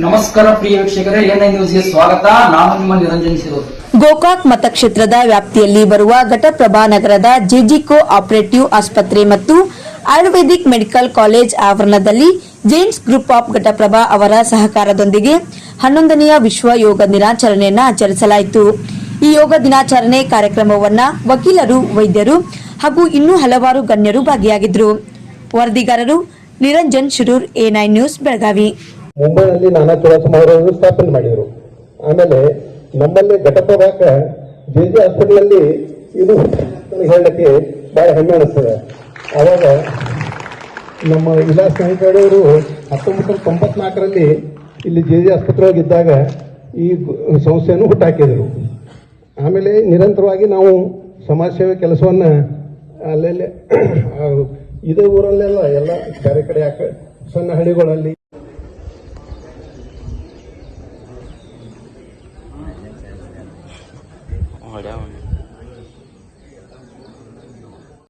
ನಮಸ್ಕಾರ ಪ್ರಿಯ ವೀಕ್ಷಕರೇ, ಎನ್ಐ ನ್ಯೂಸ್ಗೆ ಸ್ವಾಗತ. ನಾನು ನಿಮ್ಮ ನಿರಂಜನ್ ಸಿರೋದು ಗೋಕಾಕ್ ಮತಕ್ಷೇತ್ರದ ವ್ಯಾಪ್ತಿಯಲ್ಲಿ ಬರುವ ಘಟಪ್ರಭಾ ನಗರದ ಜೆಜಿಕೋ ಆಪರೇಟಿವ್ ಆಸ್ಪತ್ರೆ ಮತ್ತು ಆಯುರ್ವೇದಿಕ್ ಮೆಡಿಕಲ್ ಕಾಲೇಜ್ ಆವರಣದಲ್ಲಿ ಜೇಮ್ಸ್ ಗ್ರೂಪ್ ಆಫ್ ಘಟಪ್ರಭಾ ಅವರ ಸಹಕಾರದೊಂದಿಗೆ ಹನ್ನೊಂದನೆಯ ವಿಶ್ವ ಯೋಗ ದಿನಾಚರಣೆಯನ್ನು ಆಚರಿಸಲಾಯಿತು. ಈ ಯೋಗ ದಿನಾಚರಣೆ ಕಾರ್ಯಕ್ರಮವನ್ನ ವಕೀಲರು, ವೈದ್ಯರು ಹಾಗೂ ಇನ್ನೂ ಹಲವಾರು ಗಣ್ಯರು ಭಾಗಿಯಾಗಿದ್ದರು ವರದಿಗಾರರು Niranjan Shirur A nine news, Belagavi. ಮುಂಬೈನಲ್ಲಿ ನಾನಾ ಚೋಳ ಅವರನ್ನು ಸ್ಥಾಪನೆ ಮಾಡಿದರು. ಆಮೇಲೆ ನಮ್ಮಲ್ಲಿ ಘಟಪ್ರಭಾಕ ಜೆ ಜೆ ಹಾಸ್ಪಿಟಲಲ್ಲಿ ಇದು ಹೇಳಕ್ಕೆ ಬಹಳ ಹೆಮ್ಮೆ ಅನಿಸ್ತದೆ. ಆವಾಗ ನಮ್ಮ ವಿಲಾಸ್ ನಾಯ್ಕಡವರು ಹತ್ತೊಂಬತ್ತು ನೂರ ತೊಂಬತ್ನಾಲ್ಕರಲ್ಲಿ ಇಲ್ಲಿ ಜೆ ಜೆ ಆಸ್ಪತ್ರೆ ಹೋಗಿದ್ದಾಗ ಈ ಸಂಸ್ಥೆಯನ್ನು ಹುಟ್ಟಾಕಿದರು. ಆಮೇಲೆ ನಿರಂತರವಾಗಿ ನಾವು ಸಮಾಜ ಸೇವೆ ಕೆಲಸವನ್ನು ಅಲ್ಲೆಲ್ಲೇ ಇದೇ ಊರಲ್ಲೆಲ್ಲ ಎಲ್ಲ ಬೇರೆ ಕಡೆ ಸಣ್ಣ ಹಳ್ಳಿಗಳಲ್ಲಿ 好的好的